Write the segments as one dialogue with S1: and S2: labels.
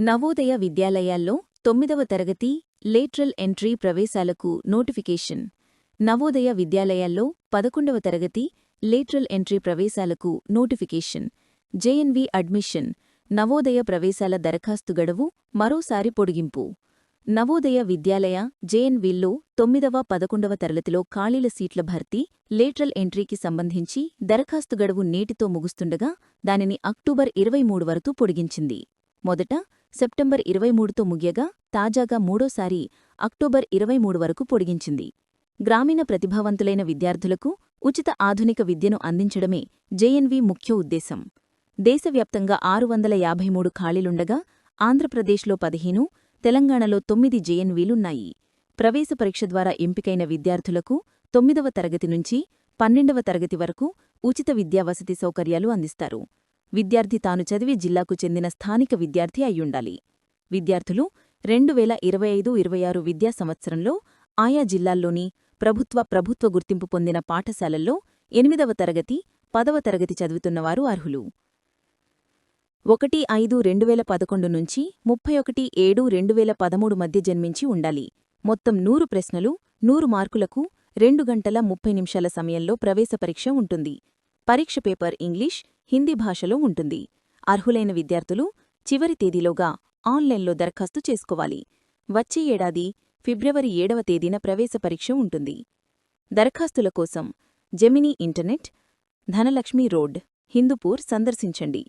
S1: నవోదయ విద్యాలయాల్లో తొమ్మిదవ తరగతి లేట్రల్ ఎంట్రీ ప్రవేశాలకు నోటిఫికేషన్. నవోదయ విద్యాలయాల్లో పదకొండవ తరగతి లేట్రల్ ఎంట్రీ ప్రవేశాలకు నోటిఫికేషన్. JNV admission. నవోదయ ప్రవేశాల దరఖాస్తు గడువు మరోసారి పొడిగింపు. నవోదయ విద్యాలయ జేఎన్వీల్లో తొమ్మిదవ పదకొండవ తరగతిలో ఖాళీల సీట్ల భర్తీ లేట్రల్ ఎంట్రీకి సంబంధించి దరఖాస్తు గడువు నేటితో ముగుస్తుండగా దానిని అక్టోబర్ ఇరవై మూడు వరకు పొడిగించింది. మొదట సెప్టెంబర్ ఇరవై మూడుతో ముగియగా తాజాగా మూడోసారి అక్టోబర్ ఇరవై మూడు వరకు పొడిగించింది. గ్రామీణ ప్రతిభావంతులైన విద్యార్థులకు ఉచిత ఆధునిక విద్యను అందించడమే జేఎన్వి ముఖ్య ఉద్దేశం. దేశవ్యాప్తంగా ఆరు వందల యాభై మూడు ఖాళీలుండగా ఆంధ్రప్రదేశ్లో పదిహేను తెలంగాణలో తొమ్మిది జేఎన్వీలున్నాయి ప్రవేశ పరీక్ష ద్వారా ఎంపికైన విద్యార్థులకు తొమ్మిదవ తరగతి నుంచి పన్నెండవ తరగతి వరకు ఉచిత విద్యా వసతి సౌకర్యాలు అందిస్తారు. విద్యార్థి తాను చదివే జిల్లాకు చెందిన స్థానిక విద్యార్థి అయ్యుండాలి. విద్యార్థులు రెండు వేల ఇరవై ఐదు ఇరవై ఆరు విద్యా సంవత్సరంలో ఆయా జిల్లాల్లోని ప్రభుత్వ ప్రభుత్వ గుర్తింపు పొందిన పాఠశాలల్లో ఎనిమిదవ తరగతి పదవ తరగతి చదువుతున్నవారు అర్హులు. ఒకటి ఐదు రెండు వేల పదకొండు నుంచి ముప్పై ఒకటి ఏడు రెండు వేల పదమూడు మధ్య జన్మించి ఉండాలి. మొత్తం నూరు ప్రశ్నలు నూరు మార్కులకు రెండు గంటల ముప్పై నిమిషాల సమయంలో ప్రవేశ పరీక్ష ఉంటుంది. పరీక్ష పేపర్ ఇంగ్లీష్ హిందీ భాషలో ఉంటుంది. అర్హులైన విద్యార్థులు చివరి తేదీలోగా ఆన్లైన్లో దరఖాస్తు చేసుకోవాలి. వచ్చే ఏడాది ఫిబ్రవరి ఏడవ తేదీన ప్రవేశ పరీక్ష ఉంటుంది. దరఖాస్తుల కోసం Gemini internet Dhanalakshmi road Hindupur సందర్శించండి.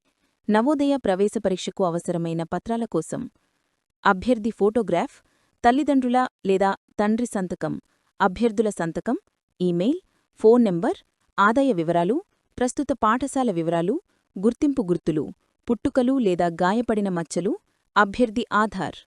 S1: నవోదయ ప్రవేశ పరీక్షకు అవసరమైన పత్రాల కోసం అభ్యర్థి ఫోటోగ్రాఫ్ తల్లిదండ్రుల లేదా తండ్రి సంతకం అభ్యర్థుల సంతకం ఈమెయిల్ ఫోన్ నెంబర్ ఆదాయ వివరాలు ప్రస్తుత పాఠశాల వివరాలు గుర్తింపు గుర్తులు పుట్టుకలు లేదా గాయపడిన మచ్చలు అభ్యర్థి ఆధార్.